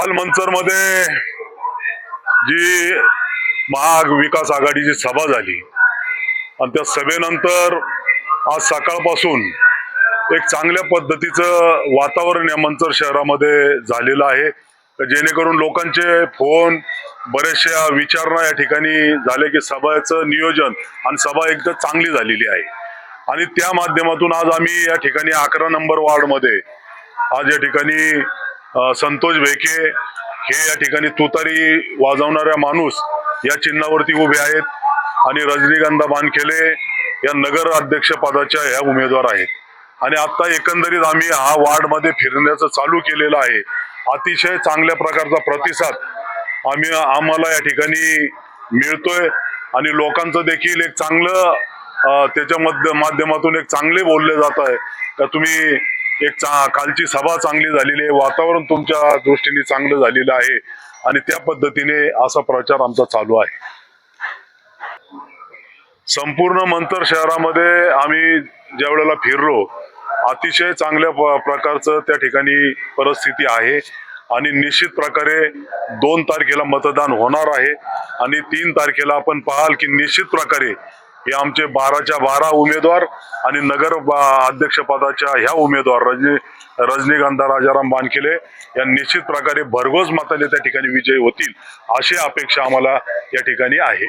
काल मंचरमध्ये जी महाविकास आघाडीची सभा झाली आणि त्या सभेनंतर आज सकाळपासून एक चांगल्या पद्धतीचं वातावरण या मंचर शहरामध्ये झालेलं आहे. तर जेणेकरून लोकांचे फोन बऱ्याचशा विचारणा या ठिकाणी झाले की सभाचं नियोजन आणि सभा एकदम चांगली झालेली आहे. आणि त्या माध्यमातून आज आम्ही या ठिकाणी अकरा नंबर वार्डमध्ये आज या ठिकाणी संतोष भेके हे या ठिकाणी तुतारी वाजवणाऱ्या माणूस या चिन्हावरती उभे आहेत आणि रजनीगंधा बानखेले या नगर अध्यक्ष पदाच्या ह्या उमेदवार आहेत. आणि आता एकंदरीत आम्ही हा वार्डमध्ये फिरण्याचं चालू केलेलं आहे. अतिशय चांगल्या प्रकारचा प्रतिसाद आम्ही आम्हाला या ठिकाणी मिळतोय आणि लोकांचं देखील एक चांगलं त्याच्या मध्य माध्यमातून एक चांगले बोलले जात आहे. का तुम्ही एक चा कालची सभा चांगली झालेली आहे. वातावरण तुमच्या दृष्टीने चांगलं झालेलं आहे. आणि त्या पद्धतीने असा प्रचार आमचा चालू आहे. संपूर्ण मंतर शहरामध्ये आम्ही ज्या वेळेला फिरलो अतिशय चांगल्या प्रकारचं त्या ठिकाणी परिस्थिती आहे. आणि निश्चित प्रकारे दोन तारखेला मतदान होणार आहे. आणि तीन तारखेला आपण पाहाल की निश्चित प्रकारे हे आमचे बाराच्या बारा उमेदवार आणि नगर अध्यक्षपदाच्या ह्या उमेदवार रजनी रजनीगंधा राजाराम बानखिले या निश्चित प्रकारे भरघोस मताने त्या ठिकाणी विजयी होतील अशी अपेक्षा आम्हाला या ठिकाणी आहे.